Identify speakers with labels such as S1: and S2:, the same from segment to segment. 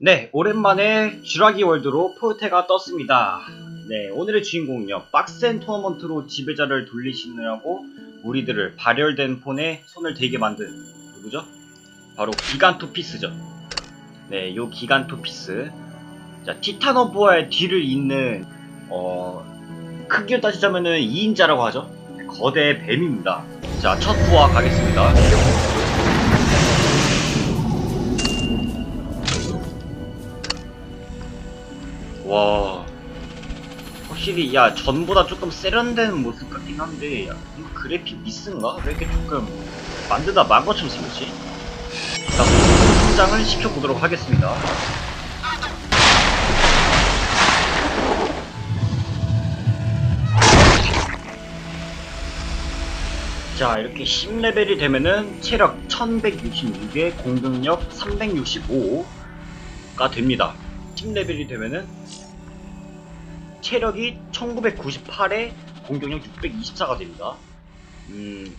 S1: 네, 오랜만에 쥐라기 월드로 포르테가 떴습니다. 네, 오늘의 주인공은요, 빡센 토너먼트로 지배자를 돌리시느라고 우리들을 발열된 폰에 손을 대게 만든 누구죠? 바로 기간토피스죠. 네, 요 기간토피스. 자, 티타노보아의 뒤를 잇는, 어, 크기로 따지자면은 2인자라고 하죠. 네, 거대 뱀입니다. 자, 첫 부하 가겠습니다. 와 확실히 야 전보다 조금 세련된 모습 같긴 한데 야, 이거 그래픽 미스인가? 왜 이렇게 조금 만드다 만 것처럼 생겼지? 일단 성장을 시켜보도록 하겠습니다 자 이렇게 10레벨이 되면은 체력 1166에 공격력 365가 됩니다 10레벨이 되면은 체력이 1998에 공격력 624가 됩니다. 음,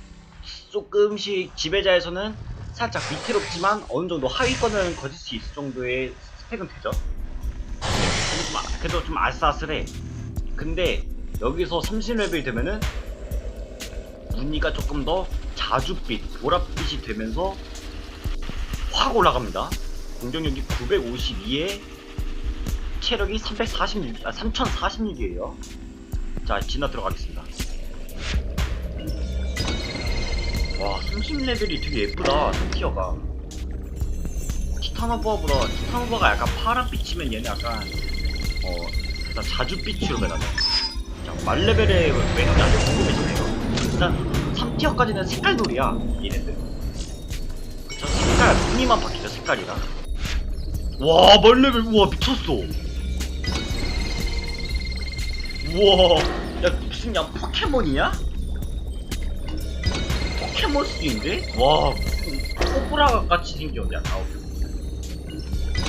S1: 조금씩 지배자에서는 살짝 위태롭지만 어느 정도 하위권은 거칠 수 있을 정도의 스펙은 되죠. 아- 그래도 좀 아슬아슬해. 근데 여기서 30레벨이 되면은 무늬가 조금 더 자줏빛, 보랏빛이 되면서 확 올라갑니다. 공격력이 952에 체력이 346, 아, 3046이에요. 자, 지나 들어가겠습니다. 와, 30레벨이 되게 예쁘다, 티어가. 티타노버보다, 티타노버가 약간 파란빛이면 얘는 약간, 어, 일단 자줏빛으로 변하네. 자, 말레벨의 매력이 아주 궁금해지네요. 일단, 3티어까지는 색깔 놀이야, 얘네들. 그쵸, 색깔, 무늬만 바뀌죠, 색깔이랑. 와, 말레벨, 우와, 미쳤어. 우와, 야 무슨 야 포켓몬이야? 포켓몬 스킨인데? 와, 코브라 같이 생겼네. 아,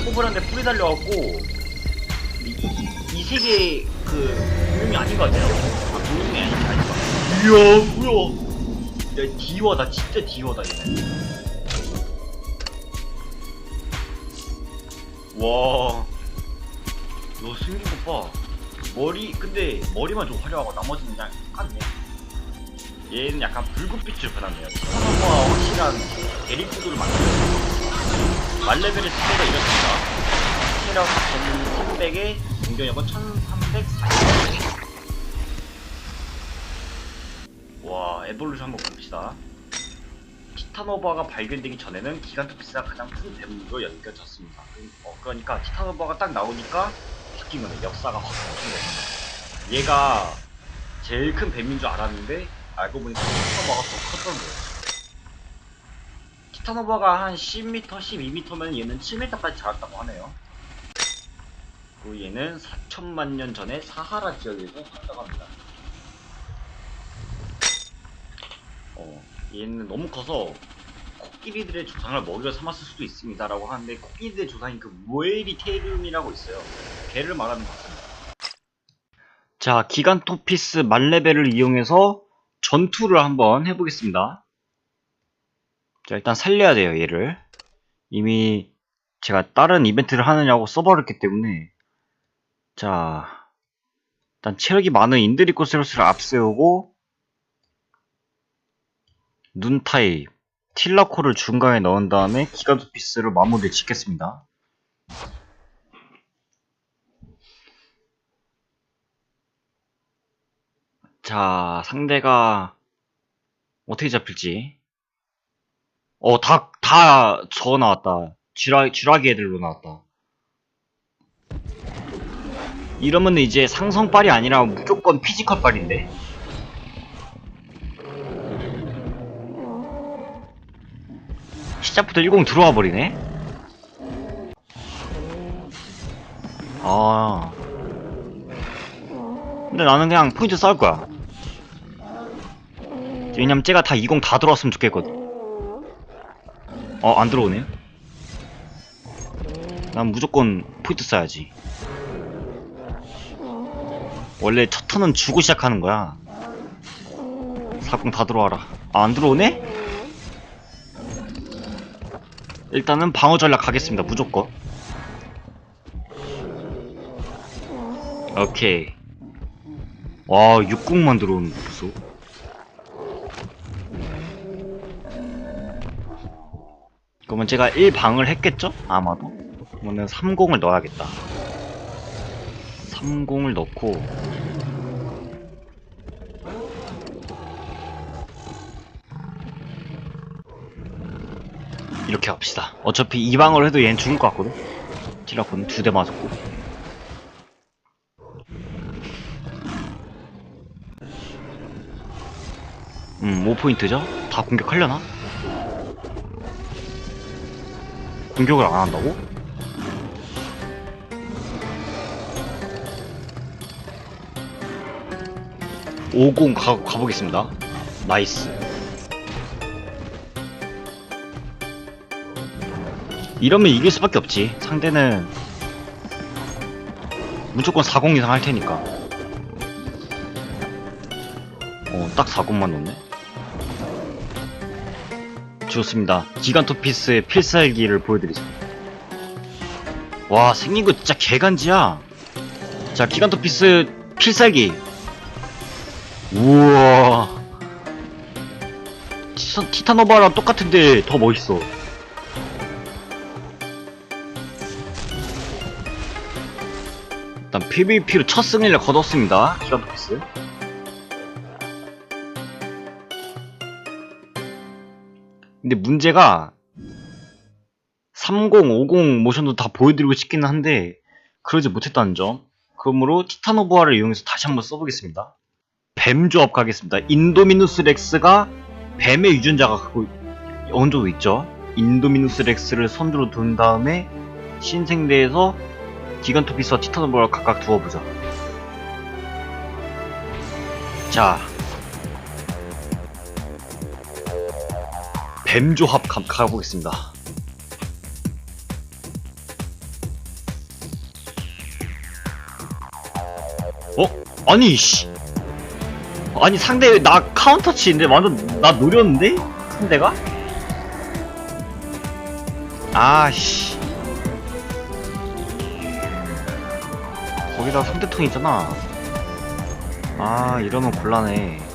S1: 코브라인데 풀이 달려갖고 이, 이, 이 세계 그 공룡이 아닌 것 같아요. 아, 공룡이 아닌 게 아닌가? 이야, 뭐야? 야, 디워다, 진짜 디워다 얘네. 와, 너 생긴 것 봐. 머리 근데 머리만 좀 화려하고 나머지는 그냥 똑같네. 얘는 약간 붉은빛으로 변하네요. 티타노와 확실한 대립구도를 만들었어요. 말레벨의 스페가 이렇습니다. 체력 1300에 공격력은 1340 와 에볼루션 한번 봅시다. 티타노바가 발견되기 전에는 기간토피스가 가장 큰 대문으로 연결졌습니다. 어, 그러니까 티타노바가 딱 나오니까 거네. 역사가 확 바뀐 거네. 얘가 제일 큰 뱀인 줄 알았는데 알고 보니까 티타노바가 더 컸던 거예요. 티타노바가 한 10m, 12m면 얘는 7m까지 자랐다고 하네요. 그리고 얘는 4천만 년 전에 사하라 지역에서 살다고 합니다. 어, 얘는 너무 커서 코끼리들의 조상을 먹이로 삼았을 수도 있습니다라고 하는데 코끼리들의 조상이 그 모에리테름이라고 있어요. 걔를 말하는 것 같습니다. 자, 기간토피스 만레벨을 이용해서 전투를 한번 해보겠습니다. 자, 일단 살려야 돼요, 얘를. 이미 제가 다른 이벤트를 하느냐고 써버렸기 때문에 자, 일단 체력이 많은 인드리코세로스를 앞세우고 눈 타입 틸라코를 중간에 넣은 다음에 기간토피스를 마무리 짓겠습니다. 자, 상대가 어떻게 잡힐지. 어, 다, 다저 나왔다. 쥐라, 쥐라기 애들로 나왔다. 이러면 이제 상성빨이 아니라 무조건 피지컬빨인데. 시작부터 10 들어와 버리네? 아. 근데 나는 그냥 포인트 싸울 거야. 어. 왜냐면 제가 다 20 다 들어왔으면 좋겠거든. 어 안들어오네. 난 무조건 포인트 써야지. 원래 첫 턴은 주고 시작하는 거야. 사공 다 들어와라. 아, 안 들어오네? 일단은 방어 전략 가겠습니다 무조건. 오케이. 와 육궁만 들어오는 구속 그러면 제가 1방을 했겠죠? 아마도? 그러면은 30을 넣어야겠다. 30을 넣고 이렇게 합시다. 어차피 2방을 해도 얘는 죽을 것 같거든? 티라코는 두대 맞았고. 음, 5포인트죠? 다 공격하려나? 공격을 안 한다고? 오공 가, 가보겠습니다. 나이스. 이러면 이길 수밖에 없지. 상대는 무조건 40 이상 할 테니까. 어, 딱 40만 넣네. 좋습니다. 기간토피스의 필살기를 보여드리죠. 와, 생긴 거 진짜 개간지야. 자, 기간토피스 필살기. 우와. 티타, 티타노바랑 똑같은데 더 멋있어. 일단 PVP로 첫 승리를 거뒀습니다. 기간토피스. 근데 문제가 30, 50 모션도 다 보여드리고 싶기는 한데 그러지 못했다는 점. 그러므로 티타노보아를 이용해서 다시 한번 써보겠습니다. 뱀 조합 가겠습니다. 인도미누스 렉스가 뱀의 유전자가 갖고 어느 정도 있죠. 인도미누스 렉스를 선두로 둔 다음에 신생대에서 기간토피스와 티타노보아를 각각 두어보자. 자, 뱀 조합 가, 가보겠습니다. 어? 아니 씨. 아니 상대 나 카운터치인데 완전 나 노렸는데 상대가? 아씨. 거기다 상대통 있잖아. 아 이러면 곤란해.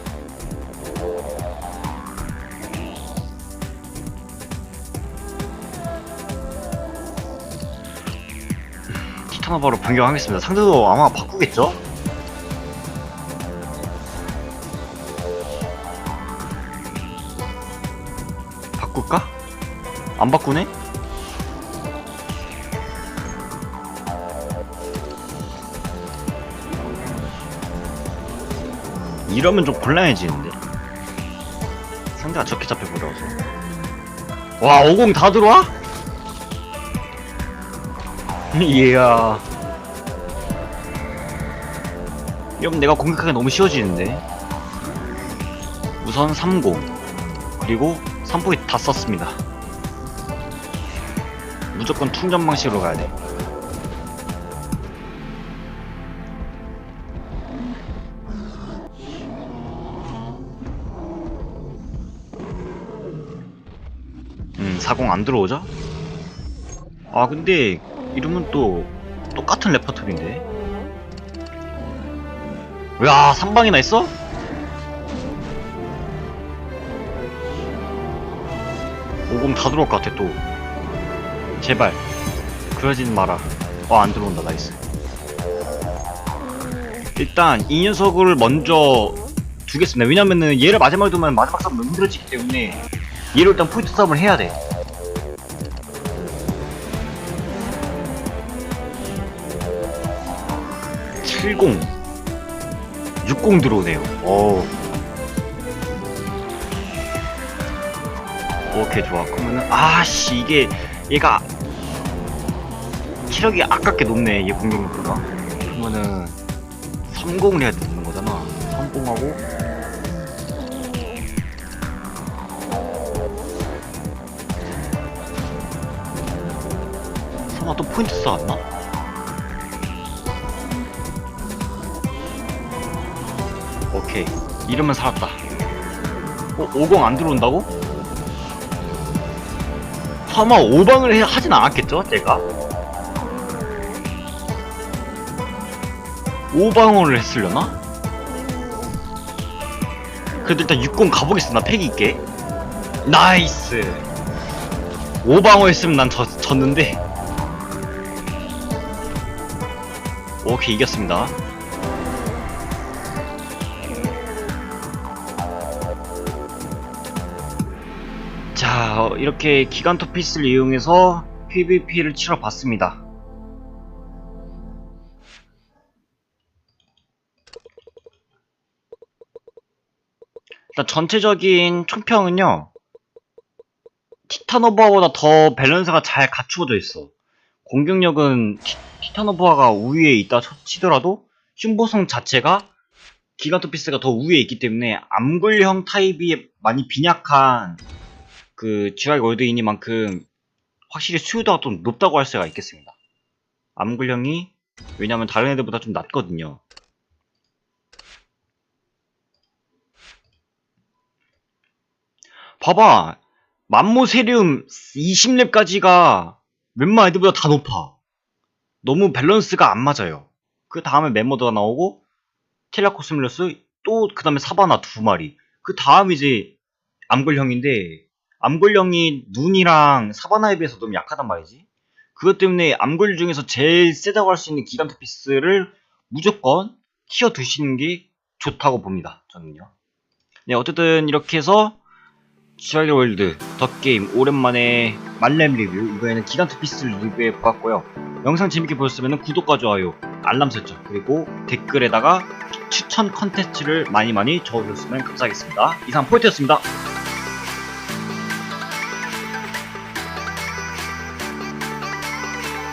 S1: 티타노바로 변경하겠습니다. 상대도 아마 바꾸겠죠? 바꿀까? 안 바꾸네? 이러면 좀 곤란해지는데? 상대가 적게 잡혀버려서. 와, 50다 들어와? 이야. 이러면 내가 공격하기 너무 쉬워지는데. 우선 30. 그리고 3포이 다 썼습니다. 무조건 충전 방식으로 가야 돼. 음, 40 안 들어오죠? 아, 근데 이러면 또 똑같은 레퍼토리인데. 야, 3방이나 있어? 오공 다 들어올 것 같아 또. 제발. 그러진 마라. 어 안 들어온다 나이스. 일단 이 녀석을 먼저 두겠습니다. 왜냐면은 얘를 마지막에 두면 마지막 싸움 너무 힘들어지기 때문에 얘를 일단 포인트 싸움을 해야 돼 70 60 들어오네요. 어우. 오케이 좋아. 그러면은 아씨 이게 얘가 체력이 아깝게 높네 얘 공격력보다. 그러면은 30을 해야 되는 거잖아. 30하고. 설마 또 포인트 쌓았나? 오케이 이러면 살았다 어? 50 안 들어온다고? 설마 5방을 해, 하진 않았겠죠, 제가? 5방어를 했으려나? 그래도 일단 60 가보겠습니다 패기 있게 나이스 5방어 했으면 난 졌, 졌는데 오케이 이겼습니다 이렇게 기간토피스를 이용해서 PVP를 치러 봤습니다. 일단 전체적인 총평은요 티타노보아보다 더 밸런스가 잘 갖추어져 있어. 공격력은 티, 티타노보아가 우위에 있다 쳐- 치더라도 흉보성 자체가 기간토피스가 더 우위에 있기 때문에 암굴형 타입이 많이 빈약한 그 쥐라기 월드이니만큼 확실히 수요도가 좀 높다고 할 수가 있겠습니다. 암굴형이 왜냐면 다른 애들보다 좀 낮거든요. 봐봐 맘모세리움 20렙까지가 웬만한 애들보다 다 높아. 너무 밸런스가 안 맞아요. 그 다음에 멤버드가 나오고 텔라코스밀러스 또 그 다음에 사바나 두 마리 그 다음 이제 암굴형인데 암굴형이 눈이랑 사바나에 비해서 너무 약하단 말이지. 그것 때문에 암굴 중에서 제일 세다고 할 수 있는 기간토피스를 무조건 키워 두시는 게 좋다고 봅니다 저는요. 네 어쨌든 이렇게 해서 쥐라기 월드 덧게임 오랜만에 만렙 리뷰 이번에는 기간토피스를 리뷰해 보았고요. 영상 재밌게 보셨으면 구독과 좋아요 알람 설정 그리고 댓글에다가 추천 컨텐츠를 많이 많이 적어주셨으면 감사하겠습니다. 이상 포인트였습니다